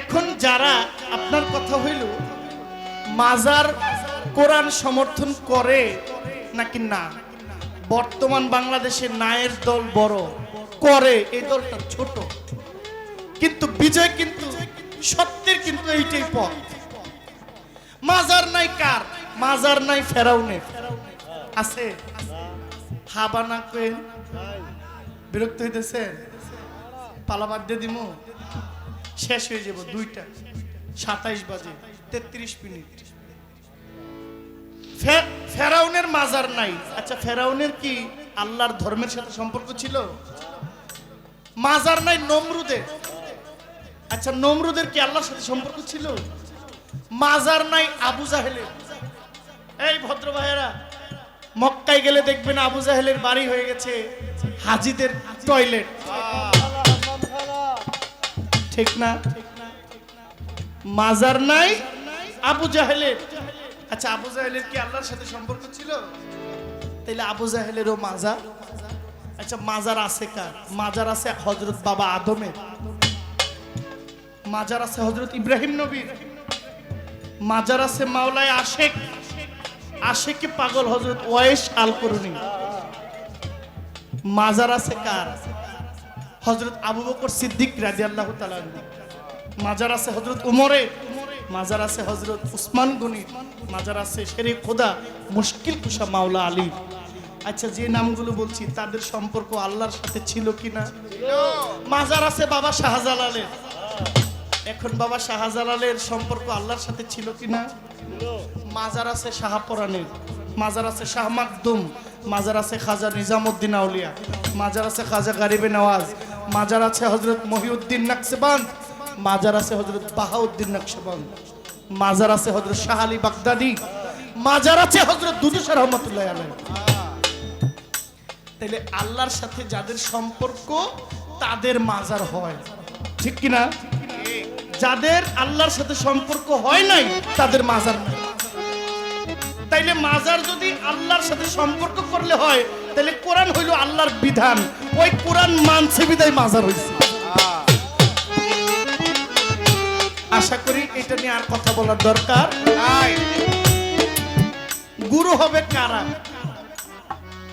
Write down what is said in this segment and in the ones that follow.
এখন যারা আপনার কথা হইল, মাজার কোরআন সমর্থন করে নাকি না? বর্তমান বাংলাদেশে নায়ের দল বড়, করে এই দলটা ছোট। কিন্তু বিজয় কিন্তু, সত্যের কিন্তু এইটাই পথ। মাজার নাই কার? মাজার নাই ফেরাউনে আছে? হাবানা কইন বিরক্ত হইতেছে পালাবাদ দিয়ে দিমু? শেষ হয়ে যাব দুইটা। সাতাইশ বাজে, তেত্রিশ মিনিট। ফেরাউনের মাজার নাই। আচ্ছা ফেরাউনের কি আল্লাহর ধর্মের সাথে সম্পর্ক ছিল? মাজার নাই, নমরুদের। আচ্ছা নমরুদের কি আল্লাহর সাথে সম্পর্ক ছিল? মাজার নাই, আবু জাহেলের। এই ভদ্র ভাইয়েরা, মক্কায় গেলে দেখবেন আবু জাহেলের বাড়ি হয়ে গেছে হাজিদের টয়লেট। ঠিক না? মাজার নাই? আবু জাহেলের। আচ্ছা আবু জাহেলের কি আল্লাহর সাথে সম্পর্ক ছিল? তাইলে আবু জাহেলেরও মাজার? আচ্ছা মাজার আছে কার? মাজার আছে হজরত বাবা আদমের। মাজার আছে হজরত ইব্রাহিম নবীর। মাজার আছে মাওলায় আশেক। আশেকে পাগল হজরত ওয়েস আল করুনি মাজার আছে কার? হজরত আবু বকর সিদ্দিক রাজি আল্লাহ মাজার আছে হজরত উমরে, মাজার আছে হজরত উসমান গনি, মাজার আছে শেরে খোদা, মুশকিল কুশা মাওলা আলী। আচ্ছা যে নামগুলো বলছি, তাদের সম্পর্ক আল্লাহর সাথে ছিল কিনা? মাজার আছে বাবা শাহজালালের। এখন বাবা শাহজালালের সম্পর্ক আল্লাহর সাথে ছিল কিনা? মাজার আছে শাহপরানের, মাজার আছে শাহ মাকদুম, মাজার আছে খাজা নিজামুদ্দিন আউলিয়া, মাজার আছে খাজা গারিবে নওয়াজ মাজার আছে হজরত মহিউদ্দিন নাকসেবান, মাজার আছে হজরত বাহাউদ্দিন নকশবন্দ মাজার আছে হজরত শাহ আলী বাগদাদি, মাজার আছে হজরত দুদুসা রহমতুল্লাহ আলাই তাইলে আল্লাহর সাথে যাদের সম্পর্ক, তাদের মাজার হয়। ঠিক কিনা যাদের আল্লাহর সাথে সম্পর্ক হয় নাই, তাদের মাজার নাই। তাইলে মাজার যদি আল্লাহর সাথে সম্পর্ক করলে হয় তাহলে কোরআন হইল আল্লাহর বিধান। ওই কোরআন মানছে বিদায় মাজার হইছে। আশা করি এটা নিয়ে আর কথা বলার দরকার। গুরু হবে কারা?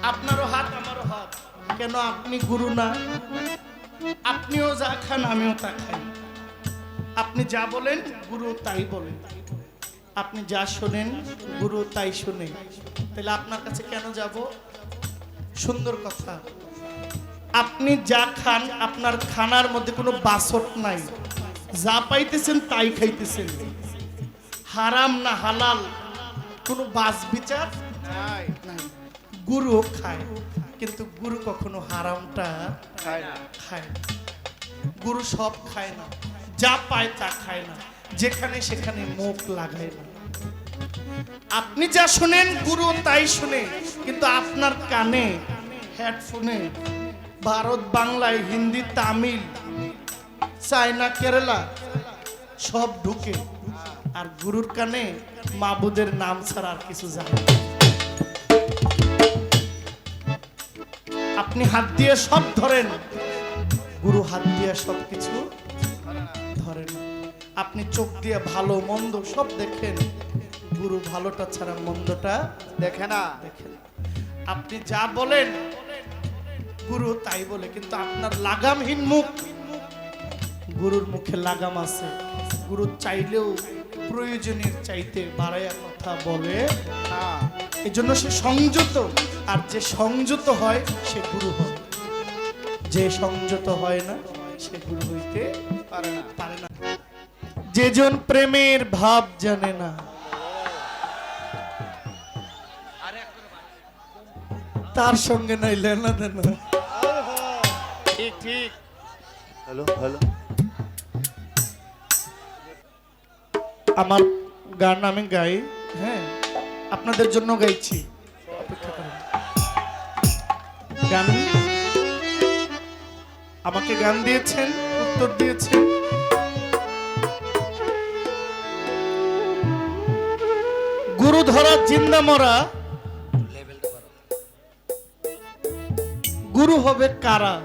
আপনারও হাত আমারও হাত। কেন আপনি গুরু না? আপনিও যা খান আমিও তা খাই। আপনি যা বলেন গুরু তাই বলেন আপনি যা শোনেন গুরু তাই শুনে। তাহলে আপনার কাছে কেন যাব? সুন্দর কথা। আপনি যা খান আপনার খানার মধ্যে কোনো বাসট নাই। যা পাইতেছেন তাই খাইতেছেন। হারাম না হালাল? কোনো বাস বিচার? নাই। গুরু খায় কিন্তু গুরু কখনো হারামটা খায় না। গুরু সব খায় না। যা পায় তা খায় না। যেখানে সেখানে মুখ লাগায় না। আপনি যা শুনেন গুরু তাই শুনে কিন্তু আপনার কানে হেডফোনে ভারত বাংলায় হিন্দি তামিল চায়না কেরালা সব ঢুকে। আর গুরুর কানে মাবুদের নাম ছাড়া আর কিছু জানে না। আপনি হাত দিয়ে সব ধরেন গুরু হাত দিয়ে সব কিছু ধরেন। আপনি চোখ দিয়ে ভালো মন্দ সব দেখেন গুরু ভালোটা ছাড়া মন্দটা দেখে না। দেখেন আপনি যা বলেন গুরু তাই বলে, কিন্তু আপনার লাগামহীন মুখ, গুরুর মুখে লাগাম আছে। গুরু চাইলেও প্রয়োজনের চাইতে বাড়াইয়া কথা বলে না। জন্য সে সংযত, আর যে সংযত হয়, সে গুরু হয়। যে সংযত হয় না, সে গুরু হইতে পারে না। পারে না। যেজন প্রেমের ভাব জানে না। তার সঙ্গে নাই লেনা দেনা। ঠিক ঠিক। Hello hello. আমার গান আমি গাই হ্যাঁ আপনাদের জন্য গাইছি। অপেক্ষা করুন। গান আমাকে গান দিয়েছেন উত্তর দিয়েছেন। গুরু ধরা জিন্দা মরা। গুরু হবে কারা?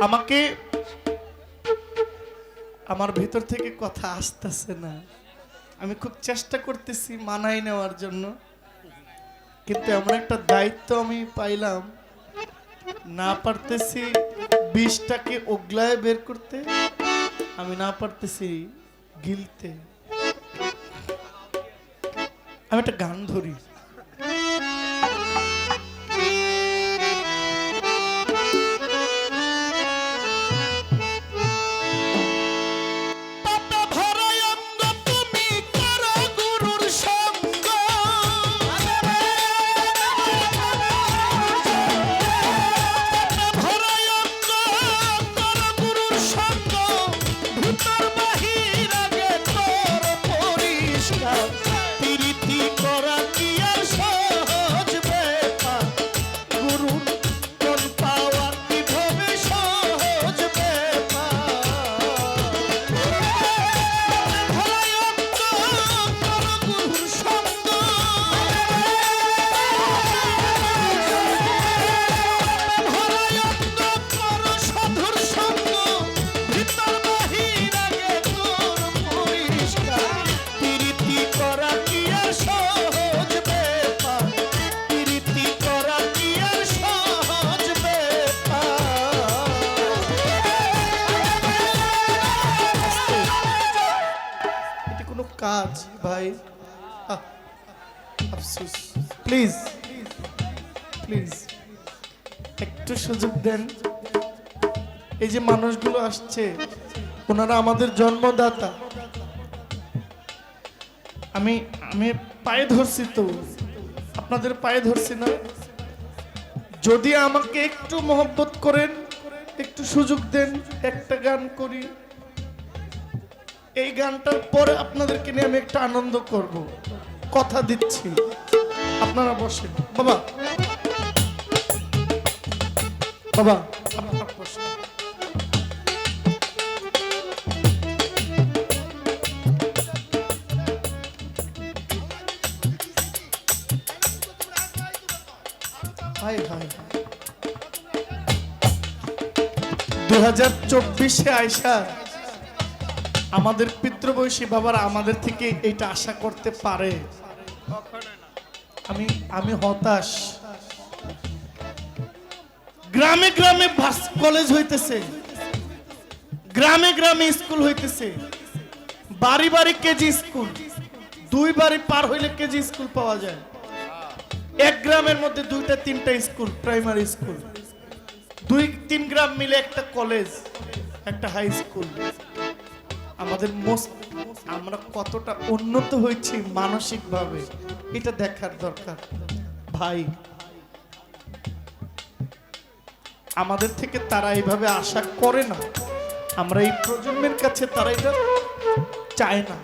আমাকে আমার ভেতর থেকে কথা আসতেছে না। আমি খুব চেষ্টা করতেছি মানাই নেওয়ার জন্য। কিন্তু এমন একটা দায়িত্ব আমি পাইলাম, না পারতেছি বিষটাকে ওগলায় বের করতে, আমি না পারতেছি গিলতে। আমি একটা গান ধরি। প্লিজ প্লিজ একটু সুযোগ দেন। এই যে মানুষগুলো আসছে, ওনারা আমাদের জন্মদাতা। আমি আমি পায়ে ধরছি তো। আপনাদের পায়ে ধরছি না। যদি আমাকে একটু মহব্বত করেন, একটু সুযোগ দেন, একটা গান করি। এই গানটার পরে আপনাদেরকে নিয়ে আমি একটা আনন্দ করব। কথা দিচ্ছি। আপনারা বসেন। বাবা। বাবা দু হাজার চব্বিশে আয়সা আমাদের পিতৃবয়সী বাবারা আমাদের থেকে এটা আশা করতে পারে। আমি আমি হতাশ। গ্রামে গ্রামে কলেজ হইতেছে। গ্রামে গ্রামে স্কুল হইতেছে। বাড়ি বাড়ি কেজি স্কুল। দুই বাড়ি পার হইলে কেজি স্কুল পাওয়া যায়। এক গ্রামের মধ্যে দুইটা তিনটা স্কুল, প্রাইমারি স্কুল। দুই, তিন গ্রাম মিলে একটা কলেজ, একটা হাই স্কুল। আমাদের আমরা কতটা উন্নত হয়েছি মানসিকভাবে, এটা দেখার দরকার। ভাই, আমাদের থেকে তারা এইভাবে আশা করে না। আমরা এই প্রজন্মের কাছে তারা এটা চায় না।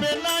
থাকিবে না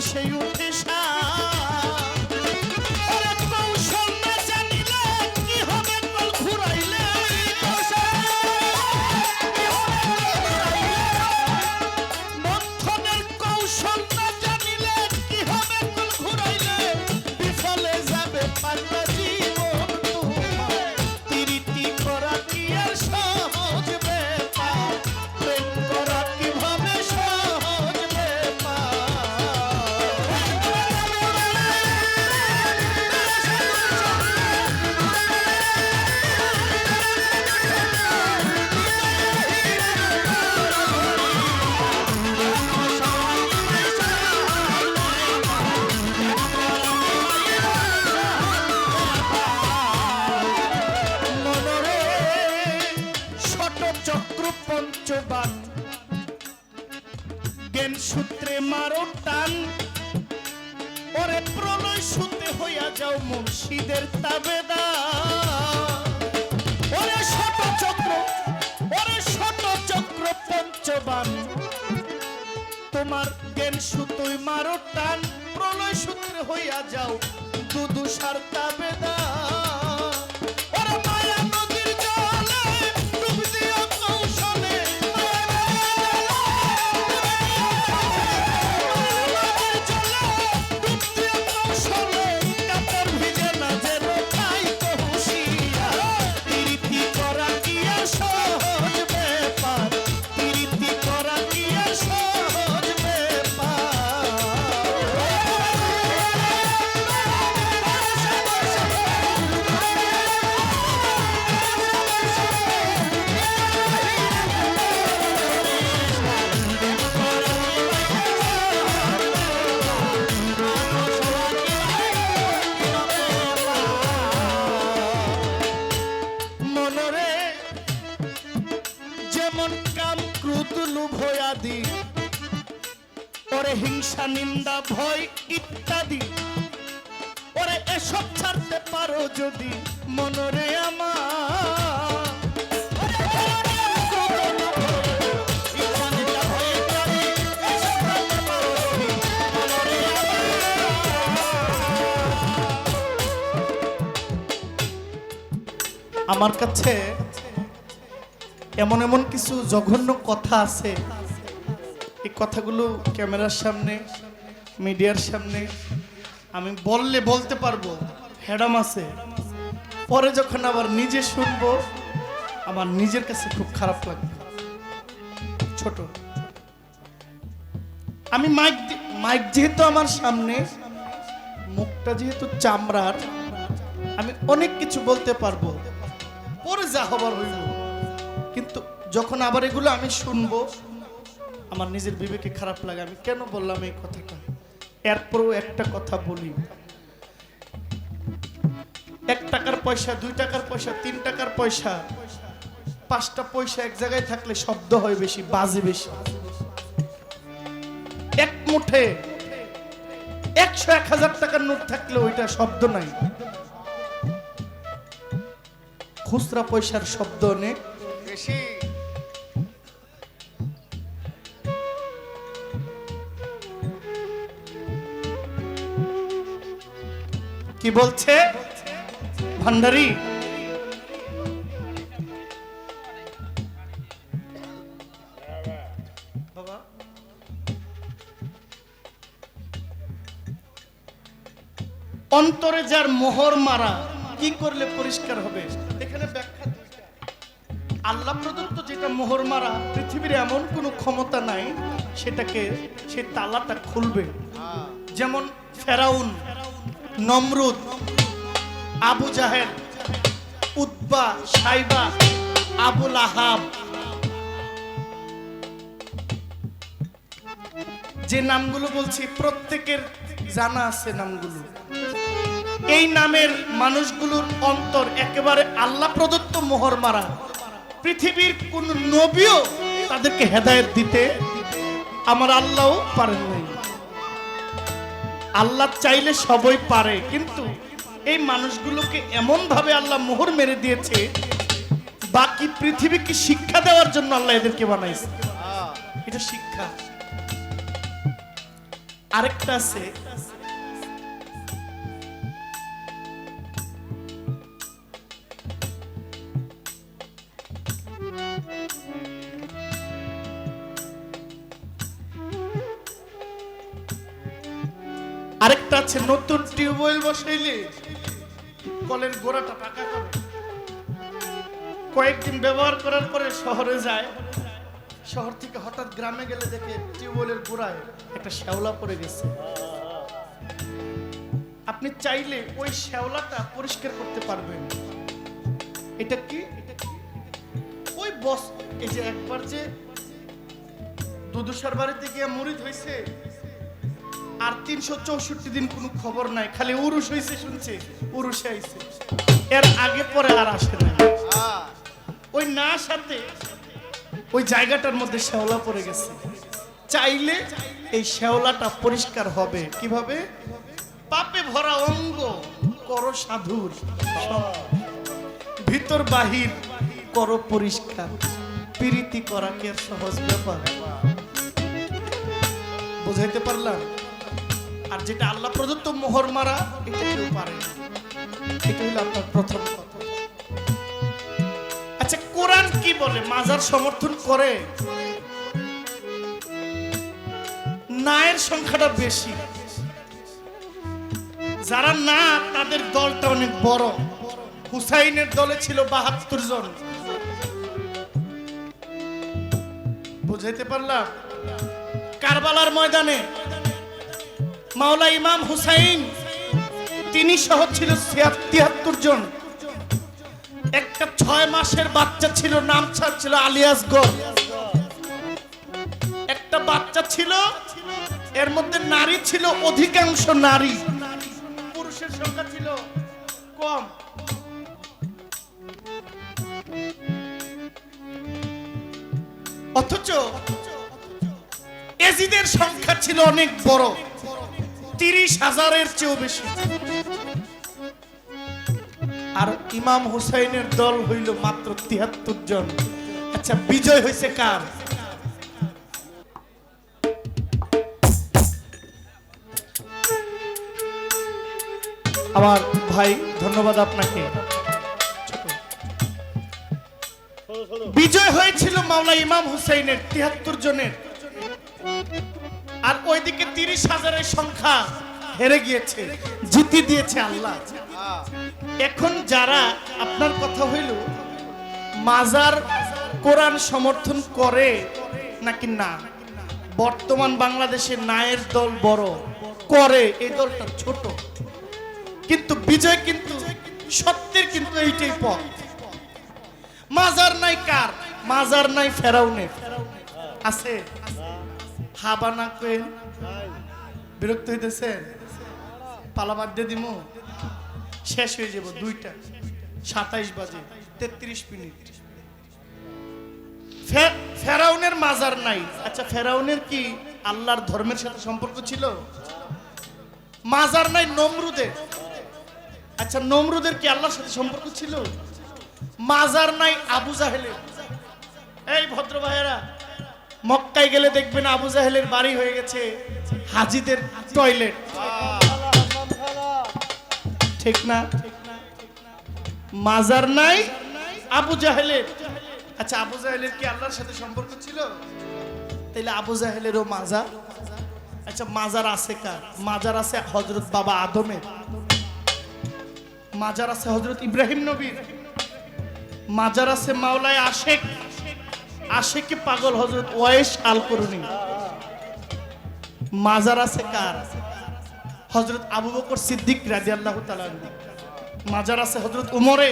cheio মুর্শিদের তাবেদা ওরে ষট চক্র, ওরে শত চক্র পঞ্চবান। তোমার জ্ঞান সুতুই মারো টান, প্রলয় সূত্রে হইয়া যাও দুদুষার তাবেদা মনরে, যেমন কাম ক্রুত লুভয়াদি ওরে হিংসা, নিন্দা, ভয় ইত্যাদি, ওরে এসব ছাড়তে পারো যদি মনরে আমার। আমার কাছে এমন এমন কিছু জঘন্য কথা আছে। এই কথাগুলো ক্যামেরার সামনে, মিডিয়ার সামনে আমি বললে বলতে পারব, হ্যাডাম আছে। পরে যখন আবার নিজে শুনব, আমার নিজের কাছে খুব খারাপ লাগবে। ছোট। আমি মাইক মাইক যেহেতু আমার সামনে, মুখটা যেহেতু চামড়ার, আমি অনেক কিছু বলতে পারব। পরে যা হবার হইব। কিন্তু যখন আবার এগুলো আমি শুনব, আমার নিজের বিবেকে খারাপ লাগে। আমি কেন বললাম এই কথাটা? এরপরও একটা কথা বলি। এক টাকার পয়সা, দুই টাকার পয়সা, তিন টাকার পয়সা, পাঁচটা পয়সা এক জায়গায় থাকলে শব্দ হয় বেশি, বাজে বেশি। এক মুঠে একশো এক হাজার টাকার নোট থাকলে ওইটা শব্দ নাই। খুচরা পয়সার শব্দ অনেক কি বলছে? ভান্ডারি? অন্তরে যার মোহর মারা কি করলে পরিষ্কার হবে। আল্লাহ প্রদত্ত যেটা মোহর মারা পৃথিবীর এমন কোনো ক্ষমতা নাই, সেটাকে সে তালাটা খুলবে। যেমন ফেরাউন, নমরুদ, আবু জাহেদ উদ্বা সাইবা আবুল আহাব যে নামগুলো বলছি, প্রত্যেকের জানা আছে নামগুলো। এই নামের মানুষগুলোর অন্তর একেবারে আল্লাহ প্রদত্ত মোহর মারা। পৃথিবীর কোন নবীও তাদেরকে হেদায়েত দিতে আমার আল্লাহও পারেন নাই আল্লাহ চাইলে সবই পারে, কিন্তু এই মানুষগুলোকে এমন ভাবে আল্লাহ মোহর মেরে দিয়েছে, বাকি পৃথিবীকে শিক্ষা দেওয়ার জন্য আল্লাহ এদেরকে বানাইছে। এটা শিক্ষা আরেকটা আছে আছে নতুন টিউবওয়েল বসাইলে কলের গোড়াটা পাকা করে কয়েকদিন ব্যবহার করার পরে শহরে যায়, শহর থেকে হঠাৎ গ্রামে গেলে দেখে টিউবওয়েলের গোড়ায় একটা শ্যাওলা পড়ে গেছে। আপনি চাইলে ওই শ্যাওলাটা পরিষ্কার করতে পারবেন। এটা কি? ওই বস এই যে একবার যে দুদুসার বাড়িতে গিয়ে মরিদ হয়েছে আর তিনশো চৌষট্টি দিন কোনো খবর নাই, খালি উরুষ হয়েছে শুনছে, উরুষে আইছে। এর আগে, পরে আর আসে না। ওই না সাথে ওই জায়গাটার মধ্যে শ্যাওলা পড়ে গেছে। চাইলে এই শ্যাওলাটা পরিষ্কার হবে। কীভাবে? পাপে ভরা অঙ্গ, কর সাধুর ভিতর বাহির কর পরিষ্কার। প্রীতি করা কি আর সহজ ব্যাপার? বুঝাইতে পারলাম? আর যেটা আল্লাহ প্রদত্ত মোহর মারা, এটা কেউ পারে এটা হলো আপনার প্রথম আচ্ছা কোরআন কি বলে? মাজার সমর্থন করে। নায়ের সংখ্যাটা বেশি। যারা না, তাদের দলটা অনেক বড়। হুসাইনের দলে ছিল বাহাত্তর জন। বুঝাইতে পারলাম? কারবালার ময়দানে মাওলা ইমাম হুসাইন, তিনি সহ ছিল তিয়াত্তর জন। একটা ছয় মাসের বাচ্চা ছিল, নাম ছিল আলিয়াসগড় একটা বাচ্চা ছিল, এর মধ্যে নারী ছিল, অধিকাংশ নারী। পুরুষের সংখ্যা ছিল কম। অথচ এজিদের সংখ্যা ছিল অনেক বড়। তিরিশ হাজারের চেয়েও বেশি। আর ইমাম হুসাইনের দল হইল মাত্র তিয়াত্তর জন। আচ্ছা বিজয় হয়েছে কার? আমার ভাই, ধন্যবাদ আপনাকে। বিজয় হয়েছিল মাওলা ইমাম হুসাইনের তিয়াত্তর জনের। আর ওইদিকে তিরিশ হাজারের সংখ্যা হেরে গিয়েছে, জিতি দিয়েছে আল্লাহ। এখন যারা আপনার কথা হইল, মাজার কোরআন সমর্থন করে নাকি না? বর্তমান বাংলাদেশে নায়ের দল বড়, করে এই দলটা ছোট। কিন্তু বিজয় কিন্তু, সত্যের কিন্তু এইটাই পথ। মাজার নাই কার? মাজার নাই ফেরাউনে আছে? হাবানা কইল বিরক্ত হইতেছেন পালাবাদ দিয়ে দিমু? শেষ হয়ে যাব দুইটা। সাতাইশ বাজে, তেত্রিশ মিনিট। ফেরাউনের মাজার নাই। আচ্ছা ফেরাউনের কি আল্লাহর ধর্মের সাথে সম্পর্ক ছিল? মাজার নাই, নমরুদের। আচ্ছা নমরুদের কি আল্লাহর সাথে সম্পর্ক ছিল? মাজার নাই, আবু জাহেলের। এই ভদ্র ভাইয়েরা মক্কায় গেলে দেখবেন আবু জাহেলের বাড়ি হয়ে গেছে হাজিদের টয়লেট। ঠিক না? মাজার নাই, আবু জাহেলের। আচ্ছা আবু জাহেলের কি আল্লাহর সাথে সম্পর্ক ছিল? তাইলে আবু জাহেলেরও মাজার। আচ্ছা মাজার আছে কার? মাজার আছে হজরত বাবা আদমের। মাজার আছে হজরত ইব্রাহিম নবীর। মাজার আছে মাওলায় আশেক। আশেকে পাগল হজরত ওয়েস আল করুনি মাজার আছে কার? হজরত আবু বকর সিদ্দিক রাজি আল্লাহ মাজার আছে হজরত উমরে।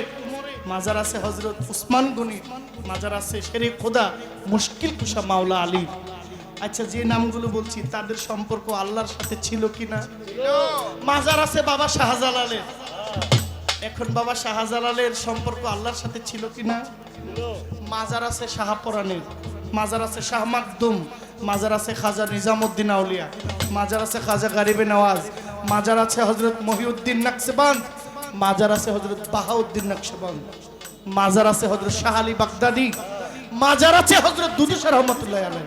মাজার আছে হজরত উসমান গনি। মাজার আছে শেরে খোদা, মুশকিল কুশা মাওলা আলী। আচ্ছা যে নামগুলো বলছি, তাদের সম্পর্ক আল্লাহর সাথে ছিল কিনা? মাজার আছে বাবা শাহজালালের। এখন বাবা শাহজালালের সম্পর্ক আল্লাহর সাথে ছিল কিনা? মাজার আছে শাহপরানের মাজার আছে শাহ মাকদুম, মাজার আছে খাজা নিজামুদ্দিন আউলিয়া, মাজার আছে খাজা গারিবে নওয়াজ, মাজার আছে হজরত মহিউদ্দিন নাকসেবান, মাজার আছে হজরত বাহাউদ্দিন নাকসেবান, মাজার আছে হজরত শাহ আলী বাগদাদি, মাজার আছে হজরত দুদুসা রহমতুল্লাহ আলাই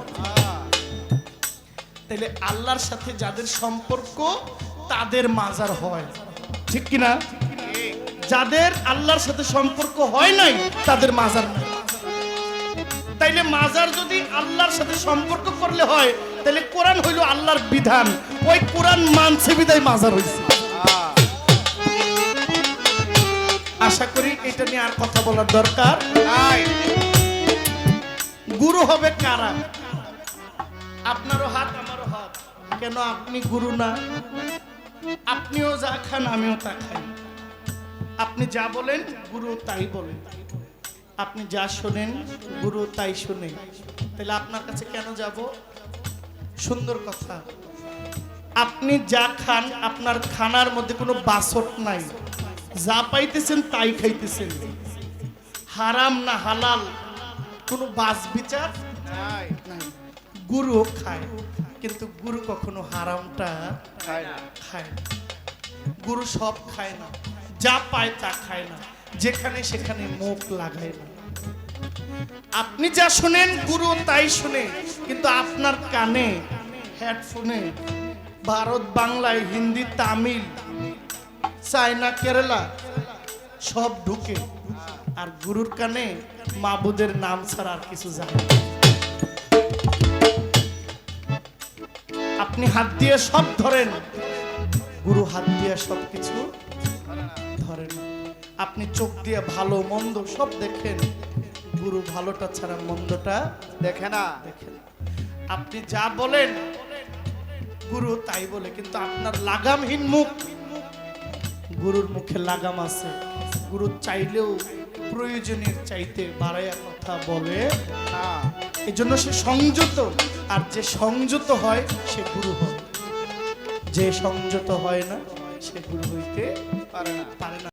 তাইলে আল্লাহর সাথে যাদের সম্পর্ক, তাদের মাজার হয়। ঠিক কিনা? যাদের আল্লাহর সাথে সম্পর্ক হয় নাই, তাদের মাজার নাই। তাইলে মাজার যদি আল্লাহর সাথে সম্পর্ক করলে হয় তাহলে কোরআন হইল আল্লাহর বিধান। ওই কোরআন মানছে বিদায় মাজার হইছে। হ্যাঁ আশা করি এটা নিয়ে আর কথা বলার দরকার। নাই। গুরু হবে কারা? আপনারও হাত আমারও হাত। কেন আপনি গুরু না? আপনিও যা খান আমিও তা খাই। আপনি যা বলেন গুরু তাই বলেন। আপনি যা শোনেন গুরু তাই শোনে। তাহলে আপনার কাছে কেন যাব? সুন্দর কথা। আপনি যা খান আপনার খানার মধ্যে কোনো বাসট নাই। যা পাইতেছেন তাই খাইতেছেন। হারাম না হালাল। কোনো বাস বিচার নাই। গুরুও খায় কিন্তু গুরু কখনো হারামটা খায় না। খায় না। গুরু সব খায় না। যা পায় তা খায় না। যেখানে সেখানে মুখ লাগায় না। আপনি যা শোনেন, গুরু তাই শুনে, কিন্তু আপনার কানে হেডফোনে ভারত বাংলায় হিন্দি, তামিল, চায়না, কেরালা সব ঢুকে, আর গুরুর কানে মাবুদের নাম ছাড়া আর কিছু জানে। আপনি হাত দিয়ে সব ধরেন, গুরু হাত দিয়ে সব কিছু ধরেন আপনি চোখ দিয়ে ভালো, মন্দ সব দেখেন গুরু ভালোটা ছাড়া মন্দটা দেখে না। আপনি যা বলেন গুরু তাই বলে কিন্তু আপনার লাগামহীন মুখ গুরুর মুখে লাগাম আছে। গুরু চাইলেও প্রয়োজনের চাইতে বাড়াইয়া কথা বলে না। এই জন্য সে সংযত আর যে সংযত হয় সে গুরু হয়। যে সংযত হয় না সে গুরু হইতে পারে না পারে না।